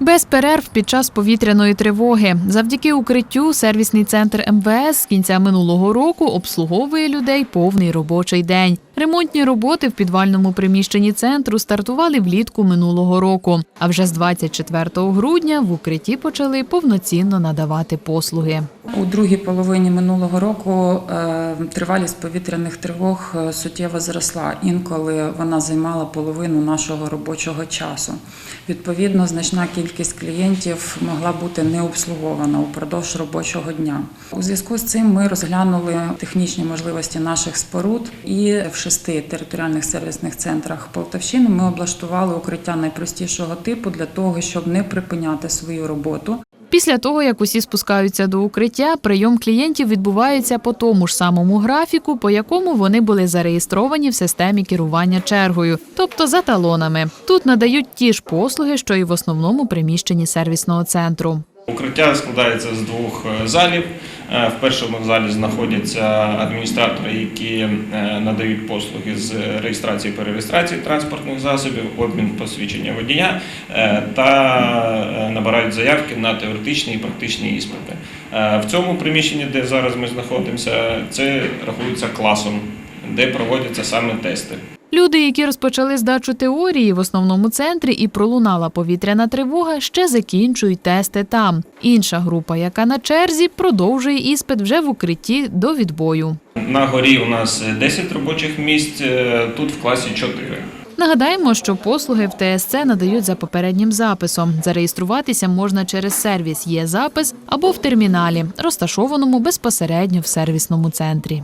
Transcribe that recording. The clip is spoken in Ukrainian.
Без перерв під час повітряної тривоги. Завдяки укриттю сервісний центр МВС з кінця минулого року обслуговує людей повний робочий день. Ремонтні роботи в підвальному приміщенні центру стартували влітку минулого року. А вже з 24 грудня в укритті почали повноцінно надавати послуги. У другій половині минулого року е, тривалість повітряних тривог е, суттєво зросла. Інколи вона займала половину нашого робочого часу. Відповідно, значна кількість клієнтів могла бути не обслугована упродовж робочого дня. У зв'язку з цим ми розглянули технічні можливості наших споруд і в шести територіальних сервісних центрах Полтавщини ми облаштували укриття найпростішого типу для того, щоб не припиняти свою роботу. Після того, як усі спускаються до укриття, прийом клієнтів відбувається по тому ж самому графіку, по якому вони були зареєстровані в системі керування чергою, тобто за талонами. Тут надають ті ж послуги, що і в основному приміщенні сервісного центру. Укриття складається з двох е, залів. Е, В першому залі знаходяться адміністратори, які е, надають послуги з реєстрації перереєстрації транспортних засобів, обмін посвідчення водія та набирають заявки на теоретичні і практичні іспити. Е, В цьому приміщенні, де зараз ми знаходимося, це рахується класом, де проводяться саме тести. Люди, які розпочали здачу теорії в основному центрі і пролунала повітряна тривога, ще закінчують тести там. Інша група, яка на черзі, продовжує іспит вже в укритті до відбою. На горі у нас 10 робочих місць, е, тут в класі 4. Нагадаємо, що послуги в ТСЦ надають за попереднім записом. Зареєструватися можна через сервіс є запис або в терміналі, розташованому безпосередньо в сервісному центрі.